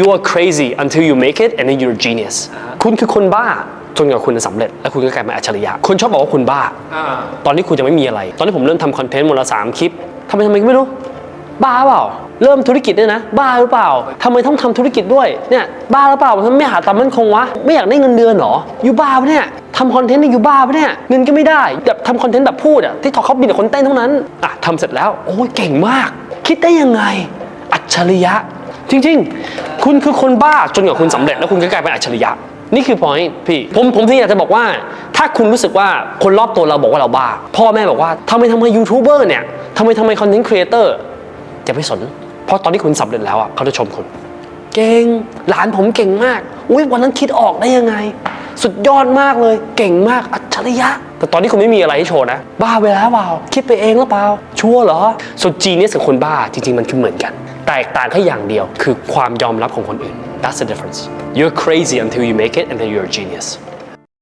you are crazy until you make it and then you're a genius คุณคือคนบ้าจนกว่าคุณจะสำเร็จ และคุณก็กลายเป็นอัจฉริยะ คนชอบบอกว่าคุณบ้าอ่าตอนนี้คุณจะไม่มีอะไร ตอนที่ผมเริ่มทำคอนเทนต์วันละสามคลิปทำไมทำไมก็ไม่รู้ บ้าเปล่า เริ่มธุรกิจเนี่ยนะ บ้าหรือเปล่าทำไมต้องทำธุรกิจด้วย เนี่ย บ้าหรือเปล่าทำไมไม่หาตามมั่นคงวะ ไม่อยากได้เงินเดือนเหรอ อยู่บ้าปะเนี่ยทำคอนเทนต์นี่อยู่บ้าปะเนี่ย เงินก็ไม่ได้ แบบทำคอนเทนต์แบบพูดอะที่ทอเขาบินแต่คนเต้นเท่านั้น อะทำเสร็จแล้ว โอ้ยเก่งมาก คิดได้ยังไง อัจฉริยะ จริง ๆ คุณคือคนบ้าจนกว่าคุณสำเร็จแล้วคุณก็กลายเป็นอัจฉริยะ นี่คือ point พี่ผมผมที่อยากจะบอกว่า ถ้าคุณรู้สึกว่าคนรอบตัวเราบอกว่าเราบ้า พ่อแม่บอกว่าทำไมทำไมยูทูบเบอร์เนี่ยทำไมทำไมคอนเทนต์ครีเอเตอร์อย่าไปสน เพราะตอนที่คุณสำเร็จแล้วอะเขาจะชมคุณ เก่งหลานผมเก่งมากอุ้ยวันนั้นคิดออกได้ยังไง สุดยอดมากเลย เก่งมากอัจฉริยะ แต่ตอนนี้คุณไม่มีอะไรให้โชว์นะ บ้าไปแล้วเปล่า คิดไปเองหรือเปล่า ชัวร์เหรอส่วนจีเนี่ยกับคนบ้าจริง ๆ มันคือเหมือนกัน แตกต่างแค่อย่างเดียว คือความยอมรับของคนอื่น That's the difference You're crazy until you make it and then you're a genius